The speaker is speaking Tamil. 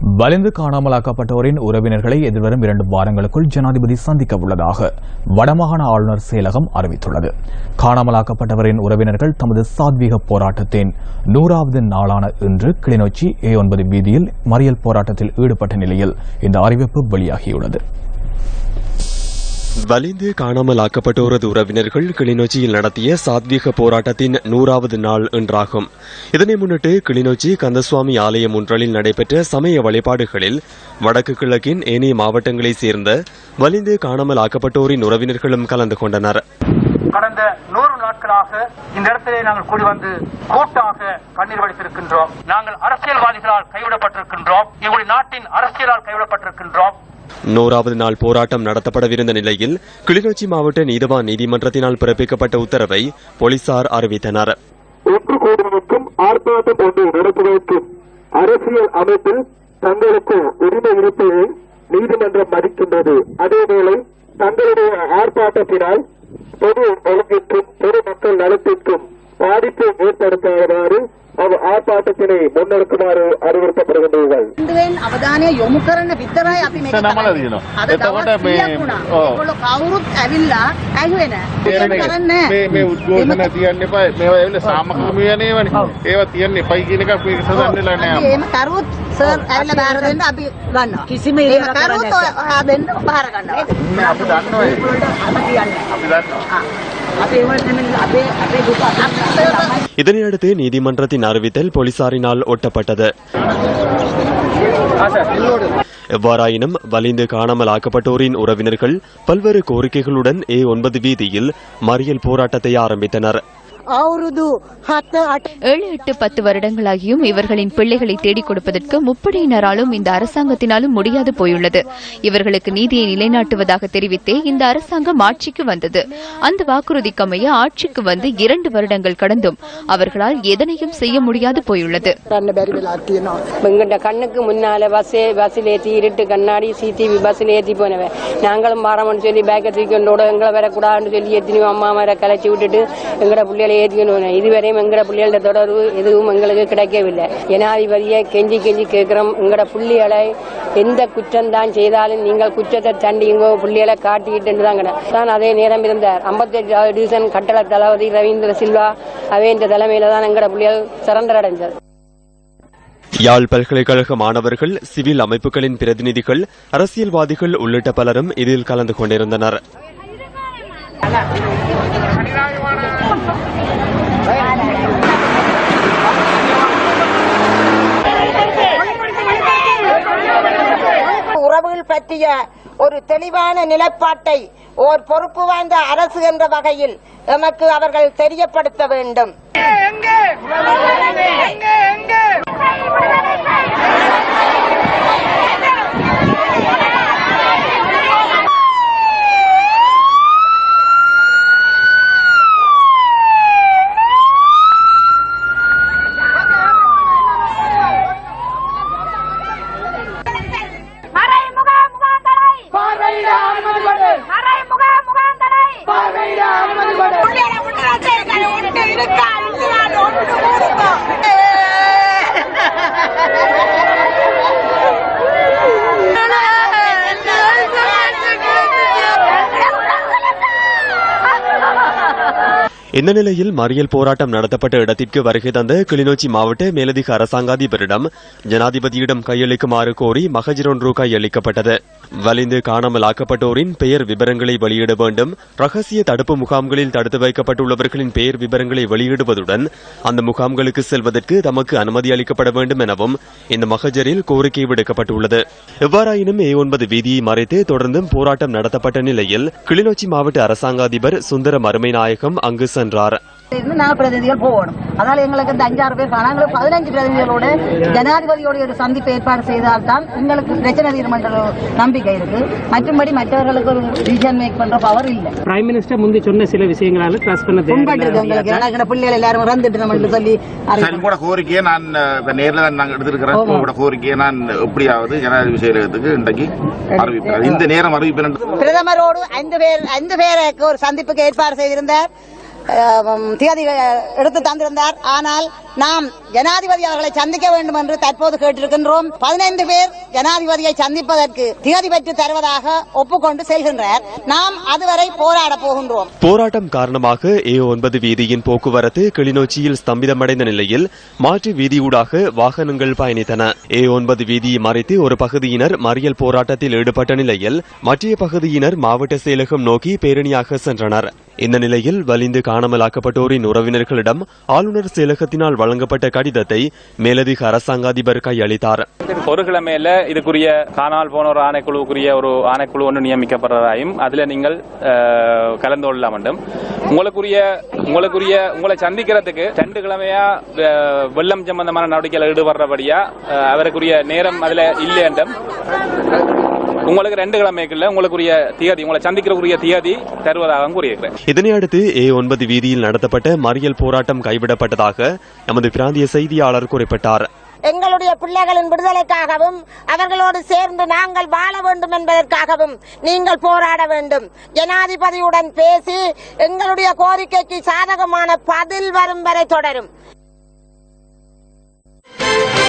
வலிந்து காணாமலாக்கப்பட்டோரின் உறவினர்களை எதிர்வரும் இரண்டு வாரங்களுக்குள் ஜனாதிபதி சந்திக்க உள்ளதாக வடமாகாண ஆளுநர் செயலகம் அறிவித்துள்ளது. காணாமலாக்கப்பட்டவரின் உறவினர்கள் தமது சாத்வீக போராட்டத்தின் நூறாவது நாளான இன்று கிளிநொச்சி ஏ ஒன்பது வீதியில் மறியல் போராட்டத்தில் ஈடுபட்ட நிலையில் இந்த அறிவிப்பு வெளியாகியுள்ளது. வலிந்து காணாமல் ஆக்கப்பட்டோரது உறவினர்கள் கிளிநொச்சியில் நடத்திய சாத்வீக போராட்டத்தின் நூறாவது நாள் என்றாகும் இதனை முன்னிட்டு கிளிநொச்சி கந்தசுவாமி ஆலயம் ஒன்றலில் நடைபெற்ற சமய வழிபாடுகளில் வடக்கு கிழக்கின் ஏனைய மாவட்டங்களைச் சேர்ந்த வலிந்து காணாமல் ஆக்கப்பட்டோரின் உறவினர்களும் கலந்து கொண்டனர். கடந்த நூறு நாட்களாக இந்த இடத்திலே நாங்கள் கூடி வந்து கூட்டாக கண்ணீர் வடித்திருக்கின்றோம். நாங்கள் அரசியல்வாதிகளால் கைவிடப்பட்டிருக்கின்றோம். எங்களுடைய நாட்டின் அரசியலால் கைவிடப்பட்டிருக்கின்றோம். நூறாவது நாள் போராட்டம் நடத்தப்படவிருந்த நிலையில் கிளிநொச்சி மாவட்ட நீதவான் நீதிமன்றத்தினால் பிறப்பிக்கப்பட்ட உத்தரவை போலீசார் அறிவித்தனர். ஒன்று கூடுவதற்கும் ஆர்ப்பாட்டம் ஒன்று நடத்துவதற்கும் அரசியல் அமைப்பில் தங்களுக்கு உரிமை இருப்பதை நீதிமன்றம் மதிக்கின்றது. அதேவேளை தங்களுடைய ஆர்ப்பாட்டத்தினால் பொது ஒழுங்கிற்கும் பொது மக்கள் நலத்திற்கும் பாதிப்பு ஏற்படுத்தாதவாறு அவர் ஆர்ப்பாட்டத்தினை முன்னெடுக்குமாறு அறிவுறுத்தப்படுகின்றீர்கள் ඉන්දුවෙන් අවධානය යොමු කරන විතරයි අපි මේක නමල කරන්නේ. දිනවා. අද එතකොට දවස් මේ- 100ක් වුණා. ඔව්. ඒගොල්ලෝ කවුරුත් ඇවිල්ලා ඇහුවේ නෑ. තේරෙන එක. කරන්නේ මේ මේ උද්ඝෝෂණ එහෙම- තියන්න එපා මේවා ඇවිල්ලා සාමක වියනේවනේ ඒවා තියන්න එපයි කියන එක අපි සදන්නලා අපි නෑ එහෙම කරුවොත් සර් ඇවිල්ලා බාර දෙන්න අපි ගන්නවා. කිසිම එහෙම ඉලක්ක කරුවොත් කරන්නේ ඔය ඔයා දෙන්න බාර ගන්නවා. අපි දන්නවා ඒක. අපි කියන්නේ. අපි දන්නවා இதனையடுத்து நீதிமன்றத்தின் அறிவித்தல் போலீசாரினால் ஒட்டப்பட்டது. எவ்வாறாயினும் வலிந்து காணாமல் ஆக்கப்பட்டோரின் உறவினர்கள் பல்வேறு கோரிக்கைகளுடன் ஏ ஒன்பது வீதியில் மறியல் போராட்டத்தை ஆரம்பித்தனர். ஏழு எட்டு பத்து வருடங்களாகியும் இவர்களின் பிள்ளைகளை தேடிக் கொடுப்பதற்கு முப்படையினராலும் இந்த அரசாங்கத்தினாலும் முடியாது போயுள்ளது. இவர்களுக்கு நீதியை நிலைநாட்டுவதாக தெரிவித்தே இந்த அரசாங்கம் ஆட்சிக்கு வந்தது. அந்த வாக்குறுதிக்கமைய ஆட்சிக்கு வந்து இரண்டு வருடங்கள் கடந்தும் அவர்களால் எதனையும் செய்ய முடியாது போயுள்ளது. கண்ணுக்கு முன்னால பஸ்ஸே பஸ்ஸில் ஏற்றி இருட்டு கண்ணாடி சிடிவி பஸ்ஸில் ஏற்றி போனவன். நாங்களும் பாரமன்னு சொல்லி பேக்கை தூக்கி எங்களோட எங்களை வரக்கூடாதுன்னு சொல்லி எத்தனையோ அம்மா மேலே கலைச்சி விட்டுட்டு எங்களோட பிள்ளைகளை ஏற்றிக்கணும் இதுவரையும் எங்கட பிள்ளைகளோட தொடர்பு எதுவும் எங்களுக்கு கிடைக்கவில்லை. ஜனாதிபதியை கெஞ்சி கெஞ்சி கேட்கிறோம். எங்கட பிள்ளைகளை எந்த குற்றம் தான் செய்தாலும் நீங்கள் குற்றத்தை தண்டிங்கோ பிள்ளைகளை காட்டிக்கிட்டு தான் தான் அதே நேரம் இருந்தார். ஐம்பத்தெட்டு டிவிஷன் கட்டள தளபதி ரவீந்திர சில்வா அவேந்த தலைமையில தான் எங்கட பிள்ளைகள் சரண்டர் அடைஞ்சது யாழ் பல்கலைக்கழக மாணவர்கள் சிவில் அமைப்புகளின் பிரதிநிதிகள் அரசியல்வாதிகள் உள்ளிட்ட பலரும் இதில் கலந்து கொண்டிருந்தனர். பற்றிய ஒரு தெளிவான நிலைப்பாட்டை ஓர் பொறுப்பு வாய்ந்த அரசு என்ற வகையில் எமக்கு அவர்கள் தெரியப்படுத்த வேண்டும். கொடு மறைமுக முகாந்தரை பார்வையிட அனுமதி கொடு ஒன்று இருக்க ஒன்று இந்த நிலையில் மறியல் போராட்டம் நடத்தப்பட்ட இடத்திற்கு வருகை தந்த கிளிநொச்சி மாவட்ட மேலதிக அரசாங்காதிபரிடம் ஜனாதிபதியிடம் கையளிக்குமாறு கோரி மகஜர் ஒன்று கையளிக்கப்பட்டது. வலிந்து காணாமல் ஆக்கப்பட்டோரின் பெயர் விவரங்களை வெளியிட வேண்டும் ரகசிய தடுப்பு முகாம்களில் தடுத்து வைக்கப்பட்டுள்ளவர்களின் பெயர் விவரங்களை வெளியிடுவதுடன் அந்த முகாம்களுக்கு செல்வதற்கு தமக்கு அனுமதி அளிக்கப்பட வேண்டும் எனவும் இந்த மகஜரில் கோரிக்கை விடுக்கப்பட்டுள்ளது. எவ்வாறாயினும் ஏ ஒன்பது வீதியை மறைத்து தொடர்ந்தும் போராட்டம் நடத்தப்பட்ட நிலையில் கிளிநொச்சி மாவட்ட அரசாங்க அதிபர் சுந்தர மறுமைநாயகம் அங்கு சென்றார். பிரதிநிதிகள் போகணும். அதனால எங்களுக்கு இந்த அஞ்சாறு பேர் காணும் எங்களுக்கு பதினஞ்சு பிரதிநிதிகளோட ஜனாதிபதியோட ஒரு சந்திப்பு ஏற்பாடு செய்தால்தான் எங்களுக்கு பிரச்சனை நம்பிக்கை இருக்கு. மற்றும்படி மற்றவர்களுக்கு ஒரு டிசிஷன் மேக் பண்ற பவர் இல்ல. பிரைம் மினிஸ்டர் முந்தி சொன்ன சில விஷயங்களால கிராஸ் பண்ண புண்பட்டு எங்களுக்கு. ஏன்னா எங்க பிள்ளைகள் எல்லாரும் இறந்துட்டு நம்ம சொல்லி சரி உங்களோட கோரிக்கையை நான் நேர்ல தான் நாங்க எடுத்திருக்கிறேன். உங்களோட கோரிக்கையை நான் எப்படியாவது ஜனாதிபதி செயலகத்துக்கு இன்றைக்கு அறிவிப்பேன் இந்த நேரம் அறிவிப்பேன் பிரதமரோடு ஐந்து பேர் ஐந்து பேருக்கு ஒரு சந்திப்புக்கு ஏற்பாடு செய்திருந்தார். திகதி எடுத்து தந்திருந்தார். ஆனால் நாம் ஜனாதிபதி அவர்களை சந்திக்க வேண்டும் என்று தற்போது கேட்டிருக்கின்றோம். பதினைந்து பேர் ஜனாதிபதியை சந்திப்பதற்கு திகதி பெற்று தருவதாக ஒப்புக்கொண்டு செல்கின்றார். நாம் அதுவரை போராட போகின்றோம். போராட்டம் காரணமாக ஏ ஒன்பது வீதியின் போக்குவரத்து கிளிநொச்சியில் ஸ்தம்பிதமடைந்த நிலையில் மாற்று வீதியூடாக வாகனங்கள் பயணித்தன. ஏ ஒன்பது வீதியை மறைத்து ஒரு பகுதியினர் மறியல் போராட்டத்தில் ஈடுபட்ட நிலையில் மற்ற பகுதியினர் மாவட்ட செயலகம் நோக்கி பேரணியாக சென்றனர். இந்த நிலையில் வலிந்து காணாமலாக்கப்பட்டோரின் உறவினர்களிடம் ஆளுநர் செயலகத்தினால் வழங்கப்பட்ட கடிதத்தை மேலதிக அரசாங்க அதிபர் கையளித்தார். ஒரு கிழமையில இதுக்குரிய காணால் போன ஒரு ஆணைக்குழுவுக்குரிய ஒரு ஆணைக்குழு ஒன்று நியமிக்கப்படுறதாயும் அதுல நீங்கள் அஹ், கலந்து கொள்ள வேண்டும் உங்களுக்குரிய உங்களுக்குரிய உங்களை சந்திக்கிறதுக்கு ரெண்டு கிழமையா வெள்ளம் சம்பந்தமான நடவடிக்கைகள் ஈடுபடுறபடியா அவருக்குரிய நேரம் அதுல இல்லை என்றும் உங்களுக்கு ரெண்டு கிழமைக்குள்ள உங்களுக்குரிய தியதி உங்களை சந்திக்கிறக்குரிய தியதி தருவதாக கூறியிருக்கிறேன். இதனை அடுத்து ஏ ஒன்பது வீதியில் நடத்தப்பட்ட மறியல் போராட்டம் கைவிடப்பட்டதாக எமது பிராந்திய செய்தியாளர் குறிப்பிட்டார். எங்களுடைய பிள்ளைகளின் விடுதலைக்காகவும் அவர்களோடு சேர்ந்து நாங்கள் வாழ வேண்டும் என்பதற்காகவும் நீங்கள் போராட வேண்டும். ஜனாதிபதியுடன் பேசி எங்களுடைய கோரிக்கைக்கு சாதகமான பதில் வரும் வரை தொடரும்.